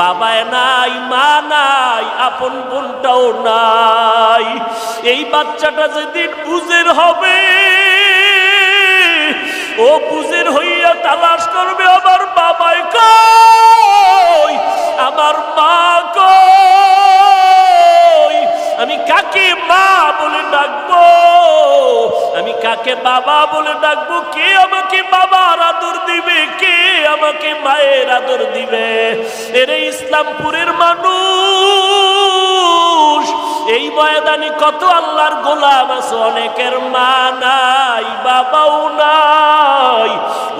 বাবায় নাই, মা নাই, আপন বোনটাও নাই। এই বাচ্চাটা যেদিন বুঝের হবে, ও বুঝের হইয়া তালাশ করবে, আমার বাবায় কই? আমার মা কই? আমি কাকে মা বলে ডাকবো? আমি কাকে বাবা বলে ডাকবো? কে আমাকে বাবার আদর দিবে? কে আমাকে মায়ের আদর দিবে? এরে ইসলামপুরের মানুষ, এই ময়দানে কত আল্লাহর গোলাম আছে, অনেকের মা নাই, বাবাও নাই।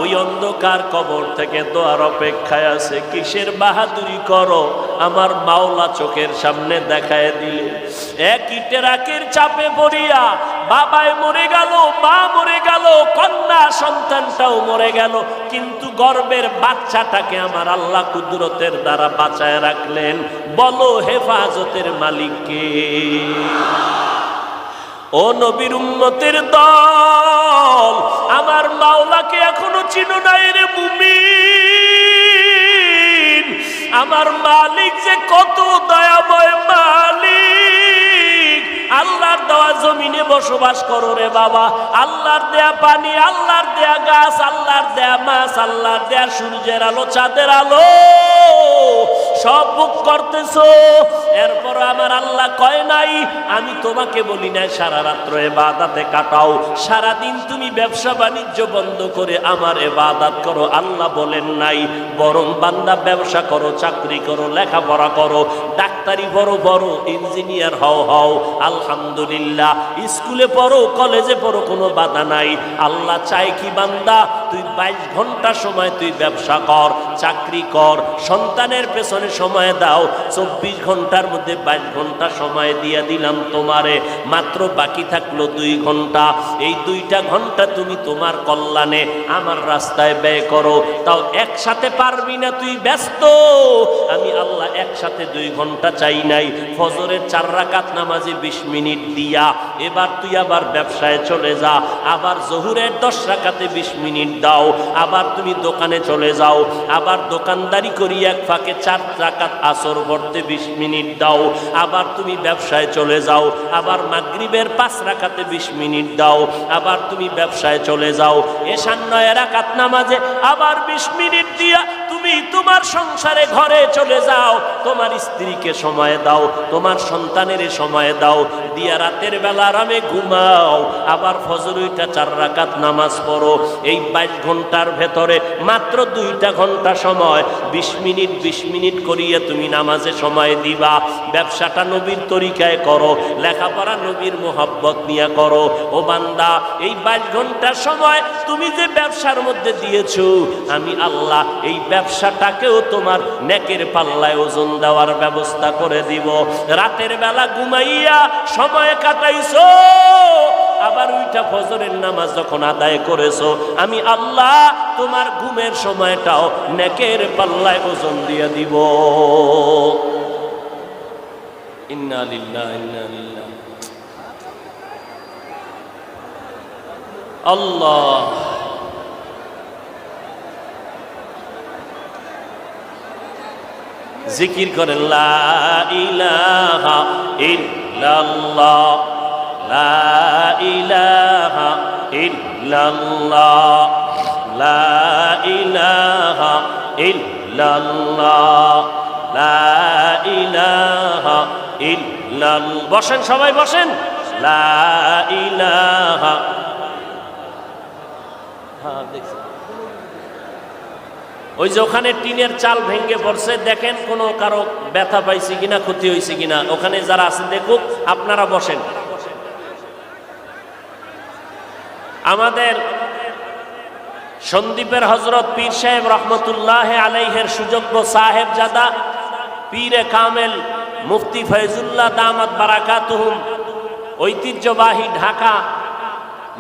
ওই অন্ধকার কবর থেকে দোয়ার অপেক্ষায় আছে, কিসের বাহাদুরি করো? আমার মাওলা চোখের সামনে দেখায় দিলে। এক ইটের আকের চাপে পড়িয়া বাবায় মরে গেল, মা মরে গেল, কন্যা সন্তানটাও মরে গেল। কিন্তু গর্বের বাচ্চাটাকে আমার আল্লাহ কুদরতের দ্বারা বাঁচায় রাখলেন। বলো, হেফাজতের মালিককে ও নবীর উম্মতের দল, আমার মাওলাকে এখনও চিনো নাই রে মুমিন। আমার মালিক যে কত দয়াময় মালিক। আল্লাহর দেওয়া জমিনে বসবাস করো রে বাবা। আল্লাহর দেয়া পানি, আল্লাহর দেয়া গাছ, আল্লাহর দেয়া মাছ, আল্লাহর দেয়া সূর্যের আলো, চাঁদের আলো। সব বুক করতেছো? এরপর আমার আল্লাহ কয় নাই, আমি তোমাকে বলি নাই, সারা রাত্র এবাদাতে কাটাও। সারা দিন তুমি ব্যবসা বাণিজ্য বন্ধ করে আমার এ এবাদাত করো, আল্লাহ বলেন নাই। বরং বান্দা ব্যবসা করো, চাকরি করো, লেখাপড়া করো, ডাক্তারি বড় বড় ইঞ্জিনিয়ার হও হও। আলহামদুলিল্লাহ, স্কুলে পড়ো, কলেজে পড়ো, কোনো বাধা নাই। আল্লাহ চাই কি বান্দা, তুই বাইশ ঘণ্টা সময় তুই ব্যবসা কর চাকরি কর, সন্তানের পেছনে সময় দাও, চব্বিশ ঘণ্টার মধ্যে বাইশ ঘণ্টা সময় দিয়ে দিলাম তোমারে, মাত্র বাকি থাকল দুই ঘণ্টা। এই দুইটা ঘণ্টা তুমি তোমার কল্যাণে আমার রাস্তায় ব্যয় করো। তাও একসাথে পারবি না তুই ব্যস্ত। আমি আল্লাহ একসাথে দুই ঘণ্টা চাই নাই। ফজরের চার রাকাত নামাজে বিশ মিনিট দিয়া, এবার তুই আবার ব্যবসায় চলে যা, আবার জহুরের দশ রাকাতে বিশ মিনিট দাও, আবার তুমি দোকানে চলে যাও, আবার দোকানদারি করি এক ফাঁকে চার রাকাত আসর পড়তে বিশ মিনিট দাও। আবার তুমি ব্যবসায় চলে যাও। আবার মাগরিবের পাঁচ রাখাতে বিশ মিনিট দাও। আবার তুমি ব্যবসায় চলে যাও। এশান নয় রাকাত নামাজে আবার বিশ মিনিট দিয়া তুমি তোমার সংসারে ঘরে চলে যাও, তোমার স্ত্রীকে সময় দাও, তোমার সন্তানের সময় দাও, দিয়া রাতের বেলা আরামে ঘুমাও, আবার ফজরুইটা চার রাকাত নামাজ পড়ো, এই বাইশ ঘণ্টার ভেতরে মাত্র দুইটা ঘণ্টা সময়, বিশ মিনিট বিশ মিনিট করিয়ে তুমি নামাজে সময় দিবা, ব্যবসাটা নবীর তরিকায় করো, লেখাপড়া নবীর মোহাব্বত নিয়ে করো, ও বান্দা, এই বাইশ ঘণ্টার সময় তুমি যে ব্যবসার মধ্যে দিয়েছ, আমি আল্লাহ এই ব্যবসাটাকেও তোমার নেকের পাল্লায় ওজন দেওয়ার ব্যবস্থা করে দিব। রাতের বেলা ঘুমাইয়া সময় কাটাইছো, আবার ওইটা ফজরের নামাজ যখন আদায় করেছ, আমি আল্লাহ তোমার ঘুমের সময়টাও নেকের পাল্লায় ওজন দিয়ে দিব। আল্লাহ। জিকির করেন লা লা লা লা বসেন সবাই বসেন। লা ইলাহা হ্যাঁ দেখছি। ওই যে ওখানে টিনের চাল ভেঙে পড়ছে, দেখেন কোনো কারও ব্যথা পাইছে কিনা, ক্ষতি হয়েছে কিনা। ওখানে যারা আছে দেখুক, আপনারা বসেন। আমাদের সন্দীপের হজরত পীর সাহেব রহমতুল্লাহ আলাইহের সুযোগ্য সাহেব জাদা পীরে কামেল মুফতি ফয়জুল্লাহ দামাত বারাকাতুহুম, ঐতিহ্যবাহী ঢাকা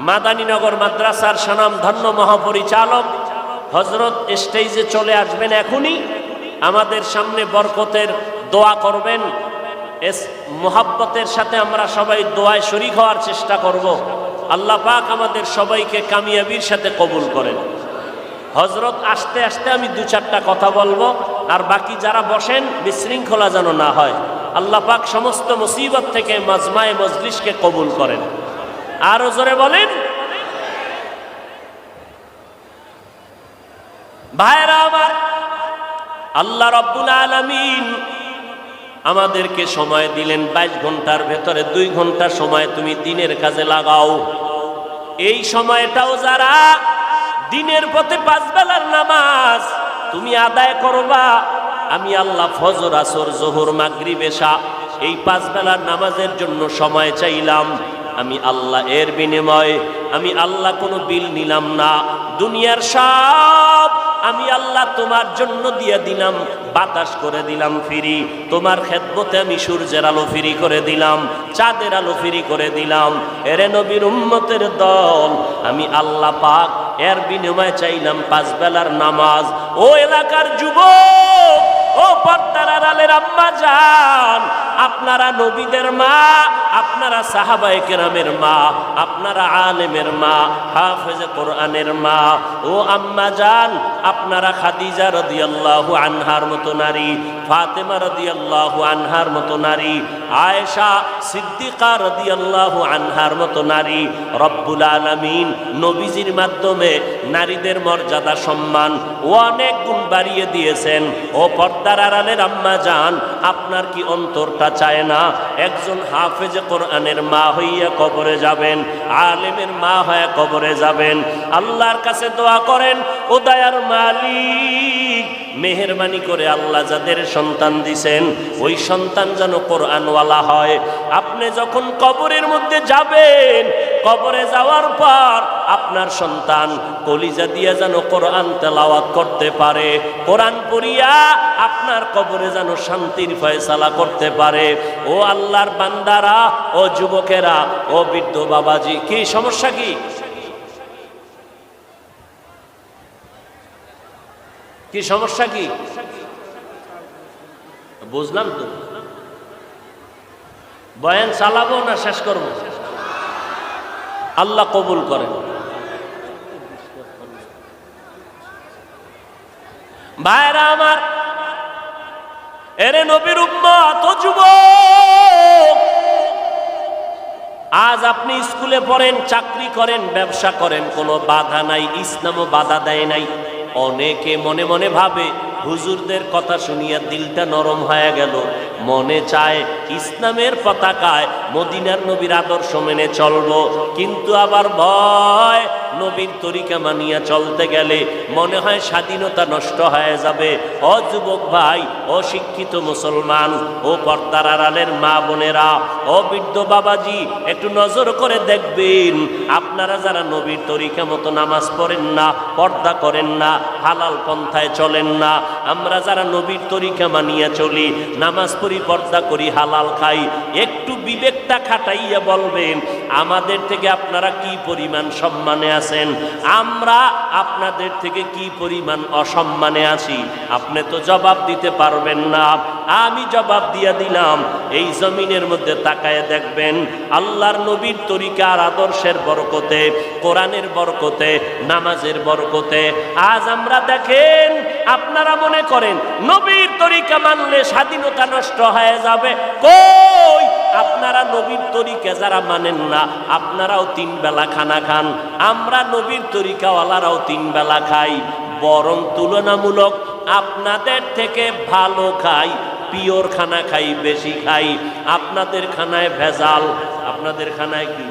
মাদানীনগর মাদ্রাসার সনাম ধন্য মহাপরিচালক হজরত স্টেজে চলে আসবেন এখনই। আমাদের সামনে বরকতের দোয়া করবেন। এস মোহাব্বতের সাথে আমরা সবাই দোয়ায় শরিক হওয়ার চেষ্টা করব। আল্লাহ পাক আমাদের সবাইকে কামিয়াবির সাথে কবুল করেন। হজরত আসতে আসতে আমি দু চারটা কথা বলব, আর বাকি যারা বসেন, বিশৃঙ্খলা যেন না হয়। আল্লাহ পাক সমস্ত মুসিবত থেকে মাজমায়ে মজলিসকে কবুল করেন। আরও জোরে বলেন ভাইরা আমার, আল্লাহ রব্বুল আলামিন আমাদেরকে সময় দিলেন বাইশ ঘণ্টার ভেতরে, দুই ঘণ্টা সময় তুমি দিনের কাজে লাগাও। এই সময়টাও যারা দিনের পথে পাঁচ বেলার নামাজ তুমি আদায় করবা, আমি আল্লাহ ফজর, আসর, জোহর মাগরি বেশা এই পাঁচ বেলার নামাজের জন্য সময় চাইলাম। আমি আল্লাহ এর বিনিময়ে, আমি আল্লাহ কোনো বিল নিলাম না। দুনিয়ার সব আমি আল্লাহ তোমার জন্য দিয়ে দিলাম, বাতাস করে দিলাম ফিরি। তোমার খেদমতে আমি সূর্যের আলো ফিরি করে দিলাম, চাঁদের আলো ফিরি করে দিলাম। এরে নবীর উম্মতের দল, আমি আল্লাহ পাক এর বিনিময়ে চাইলাম পাঁচ বেলার নামাজ। ও এলাকার যুবক! ও পর্দার আড়ালের আম্মা যান আপনারা নবীদের মা, আপনারা সাহাবায়ে কেরামের মা, আপনারা আলেমের মা, হাফেজে কোরআনের মা। ও আম্মা যান আপনারা খাদিজা রাদিয়াল্লাহু আনহার মতো নারী, ফাতেমা রাদিয়াল্লাহু আনহার মতো নারী আয়েশা সিদ্দিকা রাদিয়াল্লাহু আনহার মতো নারী রব্বুল আলামিন নবীজির মাধ্যমে নারীদের মর্যাদা, সম্মান অনেক গুণ বাড়িয়ে দিয়েছেন। ও পর্দার আড়ালের আম্মা যান আপনার কি অন্তরটা চায় না? একজন হাফেজে কোরআনের মা হইয়া কবরে যাবেন, আলেমের মা হয়ে কবরে যাবেন। আল্লাহর কাছে দোয়া করেন, ও দয়ার মালিক। মেহরবানি করে আল্লাহ যাদের সন্তান দিছেন, ওই সন্তান যেন কোরআনওয়ালা হয়। আপনি যখন কবরের মধ্যে যাবেন, কবরে যাওয়ার পর আপনার সন্তান কলিজা দিয়া যেন কোরআন তেলাওয়াত করতে পারে, কোরআন পড়িয়া আপনার কবরে যেন শান্তির ফয়সালা করতে পারে। ও আল্লাহর বান্দারা, ও যুবকেরা, ও বৃদ্ধ বাবাজি, কি সমস্যা কি? কি সমস্যা কি? বুঝলাম তো। বয়ান চালাবো না শেষ করব? আল্লাহ কবুল করেন। ভাইরা আমার, এরে নবীর উম্মত যুবক! আজ আপনি স্কুলে পড়েন, চাকরি করেন, ব্যবসা করেন, কোনো বাধা নাই, ইসলামও বাধা দেয় নাই। অনেকে মনে মনে ভাবে হুজুরদের কথা শুনিয়া দিলটা নরম হয়ে গেল। মনে চায় ইসলামের পতাকায় মদিনার নবীর আদর্শ মেনে চলবো। কিন্তু আবার ভয়, নবীর তরিকা মানিয়া চলতে গেলে মনে হয় স্বাধীনতা নষ্ট হয়ে যাবে। ও যুবক ভাই অশিক্ষিত মুসলমান, ও পর্দার আড়ালের মা বোনেরা, ও বৃদ্ধ বাবাজি, একটু নজর করে দেখবেন, আপনারা যারা নবীর তরিকা মতো নামাজ পড়েন না, পর্দা করেন না, হালাল পন্থায় চলেন না, আমরা যারা নবীর তরিকা মানিয়া চলি, নামাজ পড়ি, পর্দা করি, হালাল খাই একটু বিবেকটা খাটাইয়া বলবেন আমাদের থেকে আপনারা কি পরিমাণ সম্মানে আছেন? আমরা আপনাদের থেকে কি পরিমাণ অসম্মানে আছি? আপনি তো জবাব দিতে পারবেন না। আমি জবাব দিয়া দিলাম। এই জমিনের মধ্যে তাকায় দেখবেন আল্লাহর নবীর তরিকার আদর্শের বরকতে, কোরআনের বরকতে, নামাজের বরকতে। আজ আমরা দেখেন, আপনারা মনে করেন, নবীর তরিকা মানলে স্বাধীনতা নষ্ট হয়ে যাবে। কই? আপনারা নবীর তরিকা যারা মানেন না, আপনারাও তিন বেলা খানা খান। আমরা নবীর তরিকাওয়ালারাও তিন বেলা খাই। বরং তুলনামূলক আপনাদের থেকে ভালো খাই, পিওর খানা খাই, বেশি খাই। আপনাদের খানায় ভেজাল। আপনাদের খানায় কি?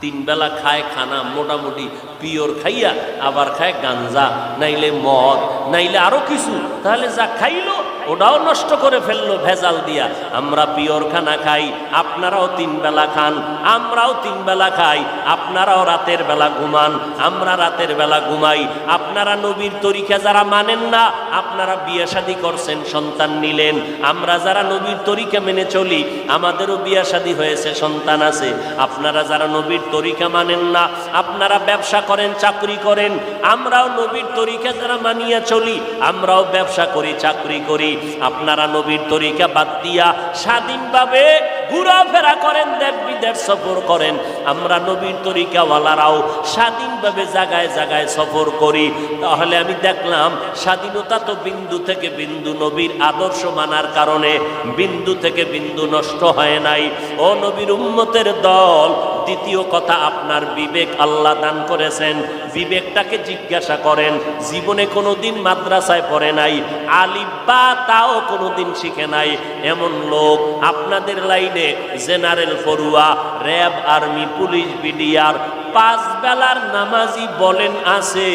তিন বেলা খায় খানা মোটামুটি পিওর খাইয়া, আবার খায় গাঞ্জা। নাইলে মদ, নাইলে আরও কিছু। তাহলে যা খাইলো ওটাও নষ্ট করে ফেলল ভেজাল দিয়া। আমরা পিওর খানা খাই, আপনারাও তিন বেলা খান, আমরাও তিন বেলা খাই, আপনারাও রাতের বেলা ঘুমান, আমরা রাতের বেলা ঘুমাই। আপনারা নবীর তরিকা যারা মানেন না, আপনারা বিয়ে শাদী করছেন, সন্তান নিলেন। আমরা যারা নবীর তরিকা মেনে চলি, আমাদেরও বিয়ে শাদী হয়েছে, সন্তান আছে। আপনারা যারা নবীর তরিকা মানেন না, আপনারা ব্যবসা করেন, চাকরি করেন, আমরাও নবীর তরিকা যারা মানিয়া চলি, আমরাও ব্যবসা করি, চাকরি করি। আপনারা নবীর তরিকা বাদ দিয়া স্বাধীনভাবে ঘোরাফেরা করেন, দেব বিদেশ সফর করেন। আমরা নবীর তরিকাওয়ালারাও স্বাধীনভাবে জায়গায় জায়গায় সফর করি। তাহলে আমি দেখলাম স্বাধীনতা তো বিন্দু থেকে বিন্দু নবীর আদর্শ মানার কারণে বিন্দু থেকে বিন্দু নষ্ট হয় নাই। ও নবীর উম্মতের দল দ্বিতীয় কথা, আপনার বিবেক আল্লাহ দান করেছেন। বিবেকটাকে জিজ্ঞাসা করেন, জীবনে কোনোদিন মাদ্রাসায় পড়ে নাই? আলিব্বা তাও কোনোদিন শিখে নাই? এমন লোক আপনাদের লাইনে, জেনারেল ফরুয়া, র্যাব আর্মি, পুলিশ বিডিআর, পাঁচ বেলার নামাজি বলেন, আছে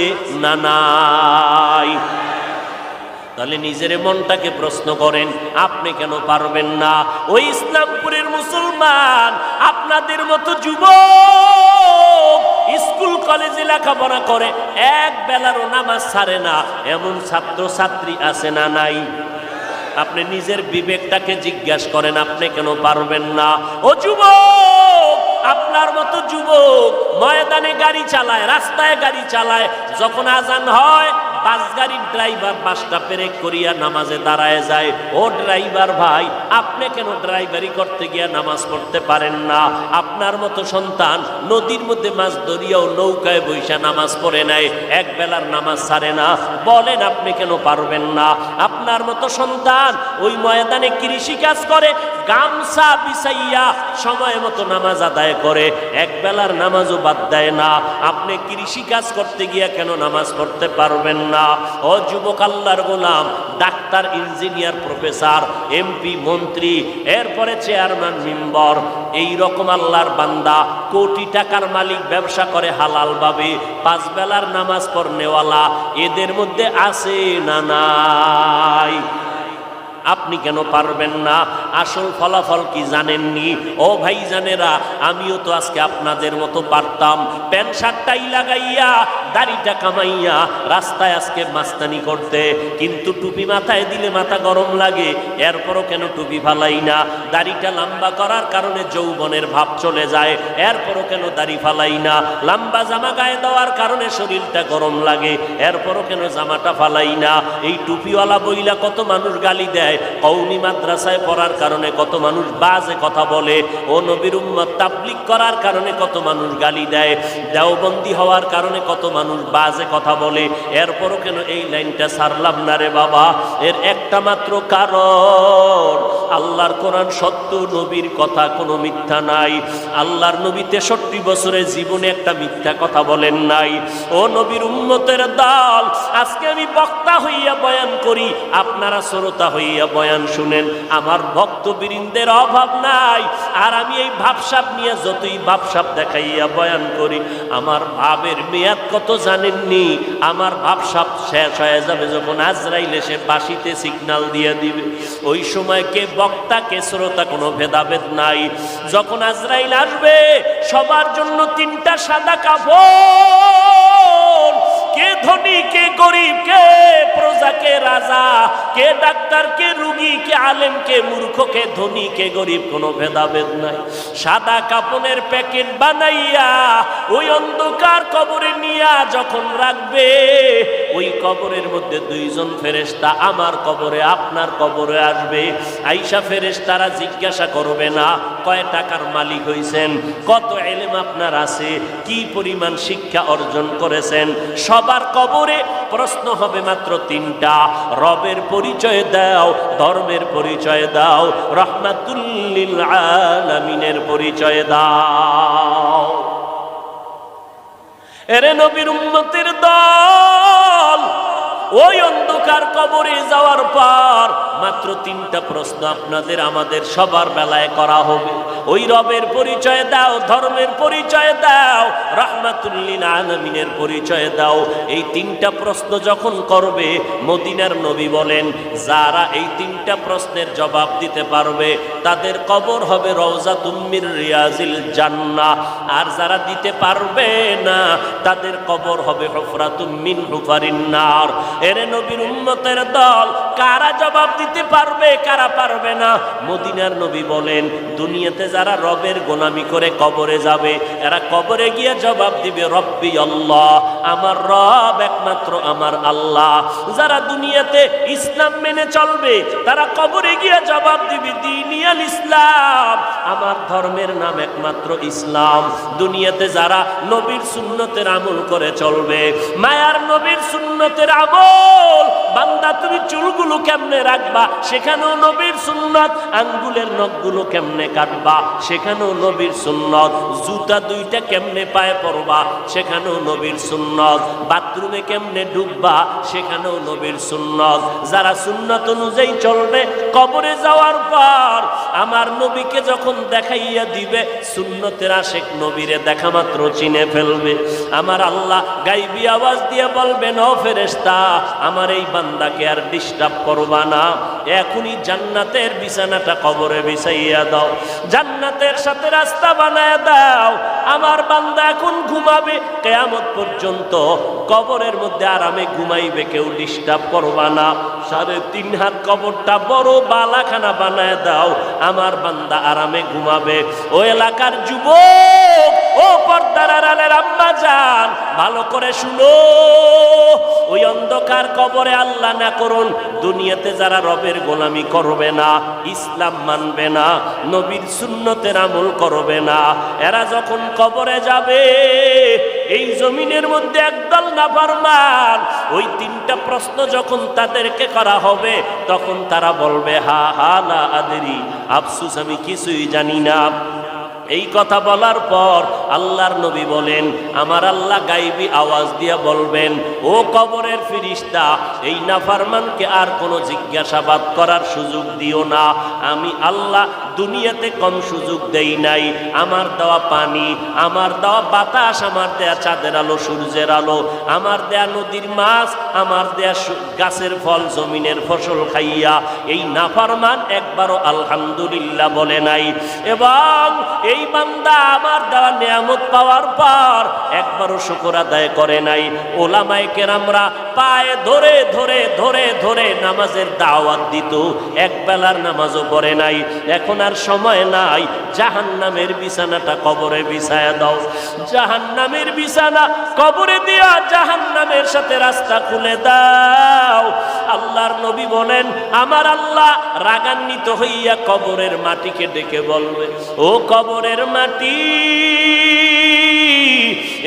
না নাই? তাহলে নিজের মনটাকে প্রশ্ন করেন, আপনি কেন পারবেন না? ওই ইসলামপুরের মুসলমান, আপনাদের মতো যুবক স্কুল, কলেজে লেখাপড়া করে, এক বেলারও নামাজ ছাড়ে না। এমন ছাত্র ছাত্রী আছে না নাই? আপনি নিজের বিবেকটাকে জিজ্ঞাসা করেন, আপনি কেন পারবেন না? ও যুবক, আপনার মতো যুবক ময়দানে গাড়ি চালায়, রাস্তায় গাড়ি চালায় যখন আজান হয়, বাস গাড়ির ড্রাইভার বাসটা পেরেক করিয়া নামাজে দাঁড়ায় যায়। ও ড্রাইভার ভাই, আপনি কেন ড্রাইভারি করতে গিয়া নামাজ পড়তে পারেন না? আপনার মতো সন্তান নদীর মধ্যে মাছ ধরিয়াও নৌকায় বৈশা নামাজ পড়ে নেয় এক বেলার নামাজ ছাড়ে না। বলেন, আপনি কেন পারবেন না? আপনার মতো সন্তান ওই ময়দানে কৃষি কাজ করে, গামছা বিছাইয়া সময় মতো নামাজ আদায় করে, এক বেলার নামাজও বাদ দেয় না। আপনি কৃষি কাজ করতে গিয়া কেন নামাজ পড়তে পারবেন না? ও যুবক আল্লাহর গোলাম, ডাক্তার, ইঞ্জিনিয়ার, প্রফেসর, এমপি, মন্ত্রী, এরপরে চেয়ারম্যান, মেম্বর, এই রকম আল্লাহর বান্দা কোটি টাকার মালিক, ব্যবসা করে হালালভাবে পাঁচ বেলার নামাজ পড়নেওয়ালা, এদের মধ্যে আছে না নাই? আপনি কেন পারবেন না? আসল ফলাফল কি জানেননি? ও ভাই জানেরা আমিও তো আজকে আপনাদের মতো পারতাম। প্যান্ট শার্টটাই লাগাইয়া, দাড়িটা কামাইয়া রাস্তায় আজকে মাস্তানি করতে। কিন্তু টুপি মাথায় দিলে মাথা গরম লাগে, এরপরও কেন টুপি ফালাই না? দাড়িটা লম্বা করার কারণে যৌবনের ভাব চলে যায়, এরপরও কেন দাড়ি ফালাই না? লম্বা জামা গায়ে দেওয়ার কারণে শরীরটা গরম লাগে, এরপরও কেন জামাটা ফালাই না? এই টুপিওয়ালা বইলা কত মানুষ গালি দেয়? কৌমি মাদ্রাসায় পড়ার কারণে কত মানুষ বাজে কথা বলে, ও নবীর উম্মত তাবলিক করার কারণে কত মানুষ গালি দেয়, দেওবন্দি হওয়ার কারণে কত মানুষ বাজে কথা বলে, এরপরও কেন এই লাইনটা সারলাম না রে বাবা? এর একটা মাত্র কারণ, আল্লাহর কোরআন সত্য, নবীর কথা কোনো মিথ্যা নাই, আল্লাহর নবী তেষট্টি বছরে জীবনে একটা মিথ্যা কথা বলেন নাই, ও নবীর উম্মতের দল, আজকে আমি বক্তা হইয়া বয়ান করি, আপনারা শ্রোতা হইয়া বয়ান শুনেন, আমার ভক্ত বীরিনদের অভাব নাই। আর আমি এই ভাবসাপ নিয়ে যতই ভাবসাপ দেখাইয়া বয়ান করি, আমার ভাবের মেয়াদ কত জানেননি? আমার ভাবসাপ শেষ হয়ে যাবে যখন আজরাইল এসে বাসিতে সিগনাল দিয়ে দিবে। ওই সময় কে বক্তা, কে শ্রোতা কোনো ভেদাভেদ নাই। যখন আজরাইল আসবে, সবার জন্য তিনটা সাদা কাপড়। কে ধনী, কে গরিব, কে প্রজা, কে রাজা, কে ডাক্তার, কে রুগী, কে আলেম, কে মূর্খ, কে ধনী, কে গরিব, কোনো ভেদাভেদ নাই। সাদা কাপনের প্যাকেট বানাইয়া ওই অন্ধকার কবরে নিয়া যখন রাখবে ওই কবরের মধ্যে দুইজন ফেরেশতা, আমার কবরে আপনার কবরে আসবে। আইসা ফেরেশতারা জিজ্ঞাসা করবে না, কয় টাকার মালিক হয়েছেন কত এলেম আপনার আছে? কি পরিমাণ শিক্ষা অর্জন করেছেন? সবার কবরে প্রশ্ন হবে মাত্র তিনটা। রবের পরিচয় দাও, ধর্মের পরিচয় দাও, রহমাতুল্লিল আলামিনের পরিচয় দাও। এরে নবীর উন্নতির দল, ওই অন্ধকার কবরে যাওয়ার পর মাত্র তিনটা প্রশ্ন আপনাদের আমাদের সবার বেলায় করা হবে। ওই রবের পরিচয় দাও, ধর্মের পরিচয় দাও রহমাতুল্লিল আলমিনের পরিচয় দাও। এই তিনটা প্রশ্ন যখন করবে, মদিনার নবী বলেন, যারা এই তিনটা প্রশ্নের জবাব দিতে পারবে, তাদের কবর হবে রওজা তুম্মির রিয়াজিল জান্না আর যারা দিতে পারবে না, তাদের কবর হবে হফরাতুম মিন হুফারিন নার। এরে নবীর উম্মতের দল, কারা জবাব দিতে পারবে, কারা পারবে না? মদিনার নবী বলেন, দুনিয়াতে যারা রবের গোলামি করে কবরে যাবে, এরা কবরে গিয়ে জবাব দিবে, রব্বি আল্লাহ, আমার রব একমাত্র আমার আল্লাহ। যারা দুনিয়াতে ইসলাম মেনে চলবে, তারা কবরে গিয়ে জবাব দিবে দিনিয়াল ইসলাম, আমার ধর্মের নাম একমাত্র ইসলাম। দুনিয়াতে যারা নবীর সুন্নতের আমল করে চলবে, মায়ার নবীর সুন্নতের আমল বান্দা, তুমি চুলগুলো কেমনে রাখবা? সেখানেও নবীর সুন্নত, আঙ্গুলের নখগুলো কেমনে কাটবা? সেখানেও নবীর সুন্নত, জুতা দুইটা কেমনে পায়ে পরবা? সেখানেও নবীর সুন্নত, বাথরুমে কেমনে ডুববা সেখানেও নবীর সুন্নত। যারা সুন্নত অনুযায়ী চলবে, কবরে যাওয়ার পর আমার নবীকে যখন দেখাইয়া দিবে, সুন্নতের আশেক নবীরে দেখা মাত্র চিনে ফেলবে। আমার আল্লাহ গাইবি আওয়াজ দিয়ে বলবেন, ও ফেরেস্তা আমার এই বান্দাকে আর ডিস্টার্ব করবা না। এখনই জান্নাতের বিছানাটা কবরে বিছাইয়া দাও। জান্নাতের সাথে রাস্তা বানায় দাও। আমার বান্দা এখন ঘুমাবে। কেয়ামত পর্যন্ত কবরের মধ্যে আরামে ঘুমাইবে, কেউ ডিস্টার্ব করবা না। সাড়ে তিন হাত কবরটা বড় বালাখানা বানায় দাও। আমার বান্দা আরামে ঘুমাবে। ও এলাকার যুবক ও পর্দার আড়ালের আম্মা যান ভালো করে শুনো। ওই অন্ধকার কবরে আল্লাহ না করুন, দুনিয়াতে যারা রবের গোলামি করবে না, ইসলাম মানবে না, নবীর সুন্নতের আমল করবে না, এরা যখন কবরে যাবে, এই জমিনের মধ্যে একদল না ফরমান ওই তিনটা প্রশ্ন যখন তাদেরকে করা হবে, তখন তারা বলবে, হা হা, না, আদেরি, আফসুস, আমি কিছুই জানি না। এই কথা বলার পর আল্লাহর নবী বলেন, আমার আল্লাহ গাইবি আওয়াজ দিয়ে বলবেন, ও কবরের ফিরিস্তা, এই নাফারমানকে আর কোনো জিজ্ঞাসাবাদ করার সুযোগ দিও না। আমি আল্লাহ দুনিয়াতে কম সুযোগ দেই নাই। আমার দেওয়া পানি, আমার দেওয়া বাতাস, আমার দেয়া চাঁদের আলো, সূর্যের আলো, আমার দেয়া নদীর মাছ, আমার দেয়া গাছের ফল, জমিনের ফসল খাইয়া এই নাফারমান একবারও আলহামদুলিল্লাহ বলে নাই। এবং এই বান্দা আমার দেওয়া নিয়ামত পাওয়ার পর একবারও শুকর আদায় করে নাই। ওলামাই কেরামরা পায়ে ধরে ধরে ধরে ধরে নামাজের দাওয়াত দিত। এক বেলার নামাজও পড়ে নাই। এখন আর সময় নাই। জাহান নামের বিছানাটা কবরে বিছায়া দাও। জাহান নামের বিছানা কবরে দিয়া জাহান নামের সাথে রাস্তা খুলে দাও। আল্লাহর নবী বলেন, আমার আল্লাহ রাগান্বিত হইয়া কবরের মাটিকে ডেকে বলবে, ও কবরের মাটি,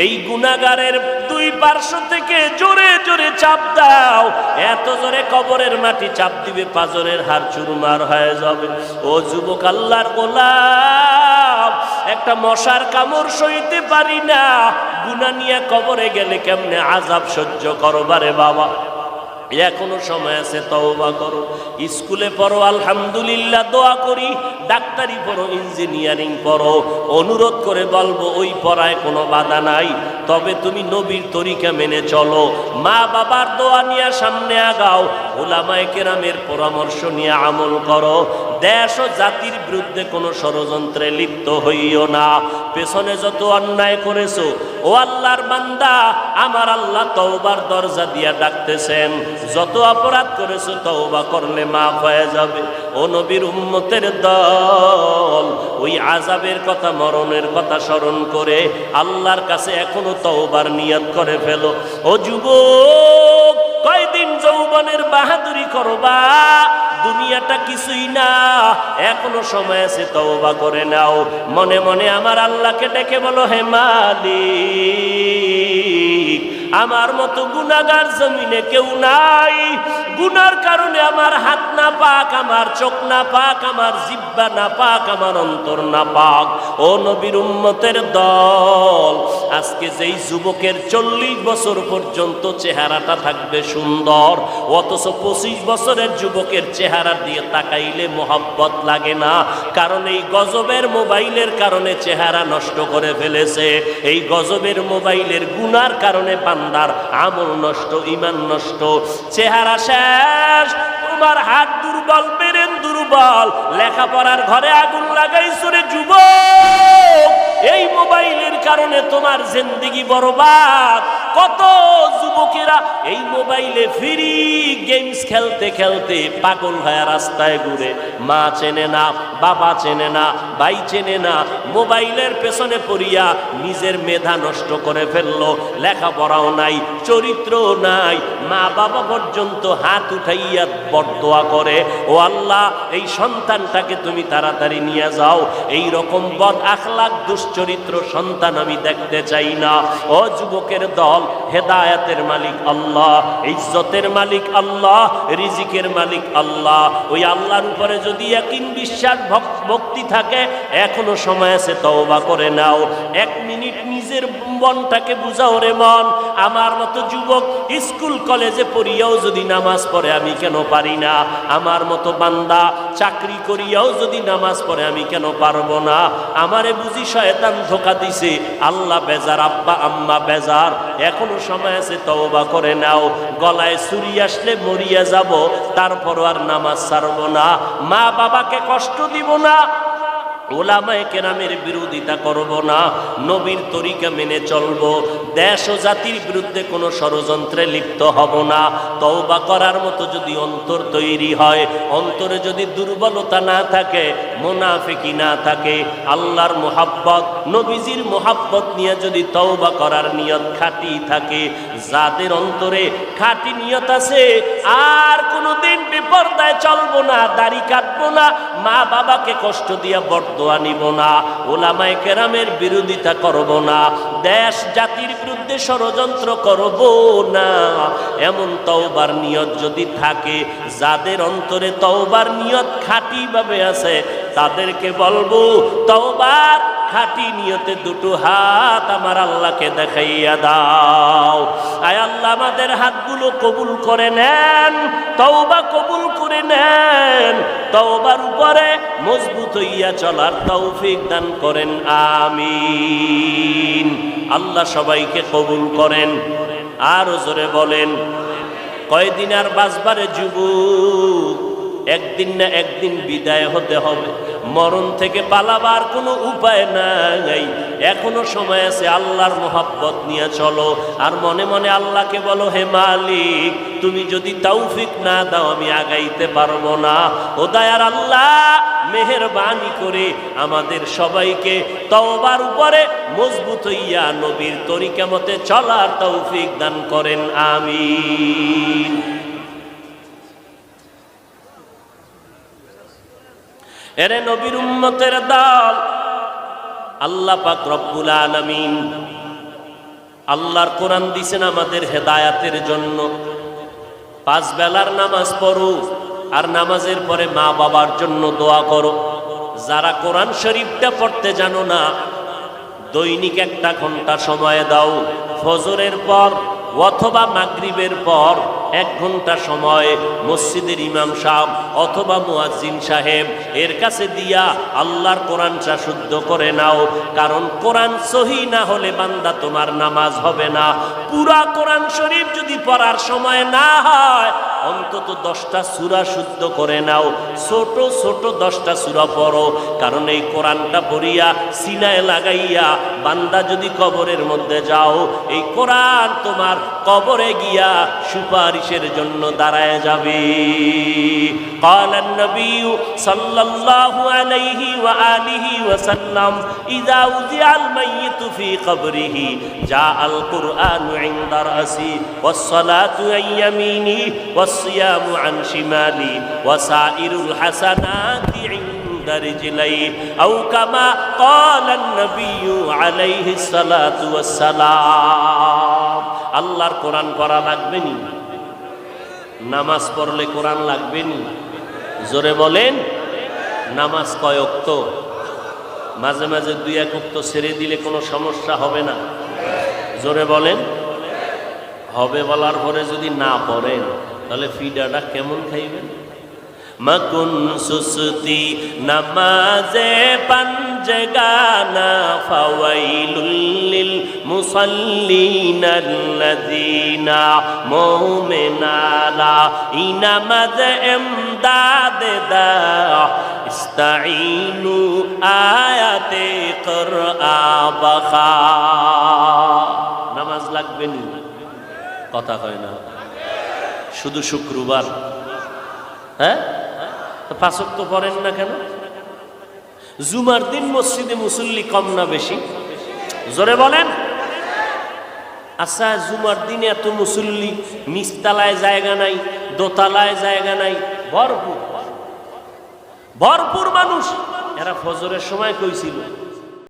এই গুনাগারের দুই পার্শ্ব থেকে জোরে জোরে চাপ দাও। এত জোরে কবরের মাটি চাপ দিবে, পাজরের হার চুরমার হয়ে যাবে। ও যুবক আল্লাহর একটা মশার কামড় সইতে পারি না। গুনা নিয়ে কবরে গেলে কেমনে আজাব সহ্য করবারে বাবা? এখনও সময় আছে, তওবা করো। স্কুলে পড়ো, আলহামদুলিল্লাহ, দোয়া করি। ডাক্তারি পড়ো, ইঞ্জিনিয়ারিং পড়ো। অনুরোধ করে বলব, ওই পড়ায় কোনো বাধা নাই। তবে তুমি নবীর তরিকা মেনে চলো। মা বাবার দোয়া নিয়ে সামনে আগাও। ওলামায় কেরামের পরামর্শ নিয়ে আমল করো। দেশ ও জাতির বিরুদ্ধে কোনো ষড়যন্ত্রে লিপ্ত হইও না। পেছনে যত অন্যায় করেছ ও আল্লাহর বান্দা, আমার আল্লাহ তওবার দরজা দিয়া ডাকতেছেন। যত অপরাধ করেছ, তওবা করলে মাফ হয়ে যাবে। ও নবীর উম্মতের দল, ওই আজাবের কথা, মরণের কথা স্মরণ করে আল্লাহর কাছে এখনও তওবার নিয়ত করে ফেলো। ও যুবক, কয়দিন যৌবনের বাহাদুরি করবা? দুনিয়াটা কিছুই না। এখনও সময় আছে, তওবা করে নাও। মনে মনে আমার আল্লাহকে ডেকে বলো, হে মালিক আমার মতো গুনাগার জমিনে কেউ নাই। গুনার কারণে আমার হাত না পাক, আমার চোখ না পাক, আমার জিব্বা না পাক, আমার অন্তর না পাক। ও নবীর উম্মতের দল, আজকে যেই যুবকের চল্লিশ বছর পর্যন্ত চেহারাটা থাকবে সুন্দর, অথচ পঁচিশ বছরের যুবকের চেহারা দিয়ে তাকাইলে মোহাব্বত লাগে না, কারণ এই গজবের মোবাইলের কারণে চেহারা নষ্ট করে ফেলেছে। এই গজবের মোবাইলের গুনার কারণে বান্দার আমল নষ্ট ইমান নষ্ট, চেহারা শেষ। তোমার হাত দুর্বল, পেরেন দুর্বল। লেখাপড়ার ঘরে আগুন লাগাইছো রে যুবক। এই মোবাইলের কারণে তোমার জিন্দিগি বরবাদ। কত যুবকেরা এই মোবাইলে ফ্রি গেমস খেলতে খেলতে পাগল হয়ে রাস্তায় ঘুরে। মা চেনে না, বাবা চেনে না, ভাই চেনে না, মোবাইলের পেছনে পড়িয়া নিজের মেধা নষ্ট করে ফেলল। লেখাপড়াও নাই চরিত্র নাই, মা বাবা পর্যন্ত হাত উঠাইয়া বরদোয়া করে, ও আল্লাহ, এই সন্তানটাকে তুমি তাড়াতাড়ি নিয়ে যাও। এই রকম বদ আখলাক দুশ্চরিত্র সন্তান আমি দেখতে চাই না। ও যুবকের দল হেদায়াতের মালিক আল্লাহ, ইজ্জতের মালিক আল্লাহ, রিজিকের মালিক আল্লাহ। ওই আল্লাহর উপরে যদি একদিন বিশ্বাস, ভক- ভক্তি থাকে, এখনও সময় আছে তওবা করে নাও। এক মিনিট নিজের মনটাকে বুঝাও রে মন। আমার মতো যুবক স্কুল, কলেজে পড়িয়াও যদি নামাজ পড়ে, আমি কেন পারি না? আমার মতো বান্দা চাকরি করিয়াও যদি নামাজ পড়ে, আমি কেন পারব না? আমারে বুঝি শয়তান ধোকা দিছে। আল্লাহ বেজার, আব্বা, আম্মা বেজার। এখনও সময় আছে, তওবা করে নাও। গলায় ছুরি আসলে মরিয়া যাব তারপর আর নামাজ ছাড়বো না। মা বাবাকে কষ্ট দিব না। ওলামায় কেরামের বিরোধিতা করব না, নবীর তরিকা মেনে চলব। দেশ ও জাতির বিরুদ্ধে কোনো ষড়যন্ত্রে লিপ্ত হব না। তওবা করার মতো যদি অন্তর তৈরি হয়, অন্তরে যদি দুর্বলতা না থাকে, মোনাফিকি না থাকে, আল্লাহর মোহাব্বত, নবীজির মোহাব্বত নিয়ে যদি তওবা করার নিয়ত খাঁটি থাকে, যাদের অন্তরে খাঁটি নিয়ত আছে, আর কোনোদিন বিপর্দায় চলবো না, দাড়ি কাটবো না মা বাবাকে কষ্ট দিয়া বরদোয়া নিব না, ওলামায় কেরামের বিরোধিতা করব না, দেশ জাতির বিরুদ্ধে ষড়যন্ত্র করব না। এমন তওবার নিয়ত যদি থাকে, যাদের অন্তরে তওবার নিয়ত খাঁটিভাবে আছে তাদেরকে বলব, তওবার খাঁটি নিয়তে দুটো হাত আমার আল্লাহকে দেখাইয়া দাও। আয় আল্লাহ, আমাদের হাতগুলো কবুল করে নেন, তওবা কবুল করে নেন। তওবার উপরে মজবুত হইয়া চলার তৌফিক দান করেন, আমিন। আল্লাহ সবাইকে কবুল করেন। আরও জোরে বলেন, কয়দিন আর বাঁচবারে যুবক একদিন না একদিন বিদায় হতে হবে। মরণ থেকে পালাবার কোনো উপায় নাই। এখনও সময় আছে আল্লাহর মোহাব্বত নিয়ে চলো। আর মনে মনে আল্লাহকে বলো, হে মালিক, তুমি যদি তৌফিক না দাও, আমি আগাইতে পারব না। ও দয়ার আল্লাহ, মেহরবানি করে আমাদের সবাইকে তওবার উপরে মজবুত হইয়া নবীর তরিকা মতে চলার তৌফিক দান করেন। আমিন। এরে নবীর উম্মতের দল। আল্লাহ পাক রব্বুল আলামিন আল্লাহর কোরআন দিছেন আমাদের হেদায়াতের জন্য। পাঁচ বেলার নামাজ পড়ো আর নামাজের পরে মা বাবার জন্য দোয়া করো। যারা কোরআন শরীফটা পড়তে জানো না, দৈনিক একটা ঘণ্টা সময় দাও। ফজরের পর অথবা মাগরিবের পর এক ঘণ্টা সময় মসজিদের ইমাম সাহেব অথবা মুয়াজ্জিন সাহেব, এর কাছে দিয়া আল্লাহর কোরআনটা শুদ্ধ করে নাও, কারণ কোরআন সহি না হলে বান্দা তোমার নামাজ হবে না। পুরা কোরআন শরীফ যদি পড়ার সময় না হয়, অন্তত দশটা সুরা শুদ্ধ করে নাও। ছোট ছোট দশটা সুরা পড়ো, কারণ এই কোরআনটা পড়িয়া সিনায় লাগাইয়া বান্দা যদি কবরের মধ্যে যাও, এই কোরআন তোমার কবরে গিয়া সুপারিশের জন্য দাঁড়ায় যাবে। قال النبي صلى الله عليه وآله وسلم إذا وزع الميت في قبره جاء القرآن عند رأسي والصلاة عن يميني والصيام عن شمالي وسائر الحسنات عند رجلي أو كما قال النبي عليه الصلاة والسلام আল্লাহর কোরআন পড়া লাগবে নি নামাজ পড়লে কোরআন লাগবে নি জোরে বলেন, নামাজ কয়ক্ত মাঝে মাঝে দুই এক উক্ত ছেড়ে দিলে কোনো সমস্যা হবে না। জোরে বলেন, হবে বলার পরে যদি না পড়েন, তাহলে ফিডাটা কেমন খাইবেন? মকুন সুসতি নমাজে পঞ্জগানা ফাওয়াইলুল মুসাল্লিন আল্লাযিনা মুমিনালা ইনামাজ ইমদাদ দা ইস্তাইনু আয়াতে কুরআ বখা। নামাজ লাগবে না? কথা হয় না। শুধু শুক্রবার। হ্যাঁ? পাঁচক তো পড়েন না কেন? জুমার দিন মসজিদে মুসল্লি কম না বেশি? জোরে বলেন। আচ্ছা জুমার দিনে এত মুসল্লি নিচতলায় জায়গা নাই, দোতালায় জায়গা নাই, ভরপুর। ভরপুর মানুষ। এরা ফজরের সময় কইছিল